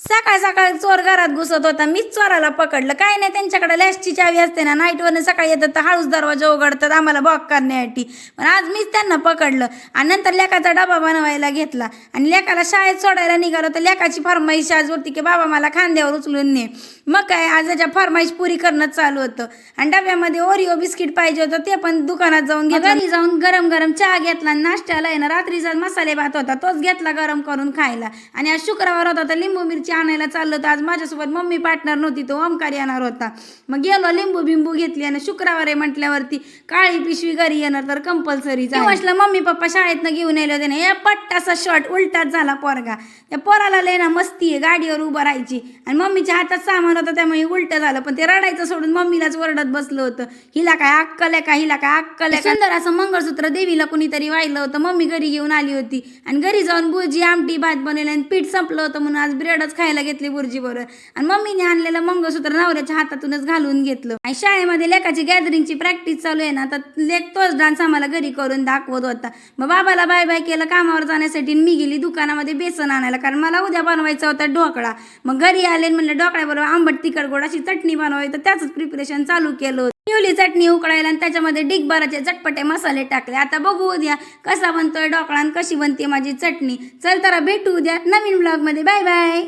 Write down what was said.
सकाळ सकाळ चोर घरात घुसत होता. मीच चोराला पकडलं. काय नाही त्यांच्याकडे लॅशची चावी असते ना नाईटवरनं सकाळी येतात तर हळूच दरवाजा उघडतात आम्हाला बॉक करण्यासाठी. पण आज मीच त्यांना पकडलं आणि नंतर लेकाचा डबा बनवायला घेतला. आणि लेकाला शाळेत सोडायला निघालो तर लेकाची फरमाईश आज होती की बाबा मला खांद्यावर उचलून ने. मग काय आज त्याच्या फरमाईश पुरी करणं चालू होतं. आणि डब्यामध्ये ओरिओ बिस्किट पाहिजे होतं ते पण दुकानात जाऊन घेतलं. घरी जाऊन गरम गरम चहा घेतला आणि नाश्त्याला आहे ना रात्रीचा मसाले भात होता तोच घेतला गरम करून खायला. आणि आज शुक्रवार होता तर लिंबू मिरची आणायला चाललो तर आज माझ्यासोबत मम्मी पार्टनर नव्हती तो ओमकार येणार होता. मग गेलो लिंबू बिंबू घेतली आणि शुक्रवार आहे म्हटल्यावरती काळी पिशवी घरी येणार तर कंपल्सरी म्हटलं मम्मी पप्पा शाळेतनं घेऊन येले होते ना या पट्टासा शॉर्ट उलटाच झाला पोरगा. त्या पोराला लय ना मस्ती आहे गाडीवर उभं राहायची. आणि मम्मीच्या हातात सामान होतं त्यामुळे उलटं झालं. पण ते रडायचं सोडून मम्मीलाच वरडत बसलं होतं. हिला काय अक्कल आहे का? हिला काय अक्कल आहे सुंदर असं मंगळसूत्र देवीला कुणीतरी वाहिलं होतं. मम्मी घरी घेऊन आली होती. आणि घरी जाऊन बुर्जी आमटी भात बनवली आणि पीठ संपलं होतं म्हणून आज ब्रेडच खायला घेतली बुर्जी बरोबर आणि मम्मीने आणलेलं मंगळसूत्र नवऱ्याच्या हातातूनच घालून घेतलं. आणि शाळेमध्ये लेखाची गॅदरिंगची प्रॅक्टिस चालू आहे ना तर लेख तोच डान्स आम्हाला घरी करून दाखवत होता. मग बाबाला बाय बाय केलं कामावर जाण्यासाठी मी गेली दुकानामध्ये बेसन आणायला कारण मला उद्या बनवायचा होता ढोकळा. मग घरी आले म्हणलं ढोकळ्याबरोबर आंबट तिखट गोड अशी चटणी बनवायची तर त्याच प्रिपरेशन चालू केलं होतं. पिवली चटणी उकळायला आणि त्याच्यामध्ये डिगबाराचे चटपटे मसाले टाकले. आता बघू उद्या कसा बनतोय ढोकळा आणि कशी बनते माझी चटणी. चल तर भेटू उद्या नवीन ब्लॉगमध्ये बाय बाय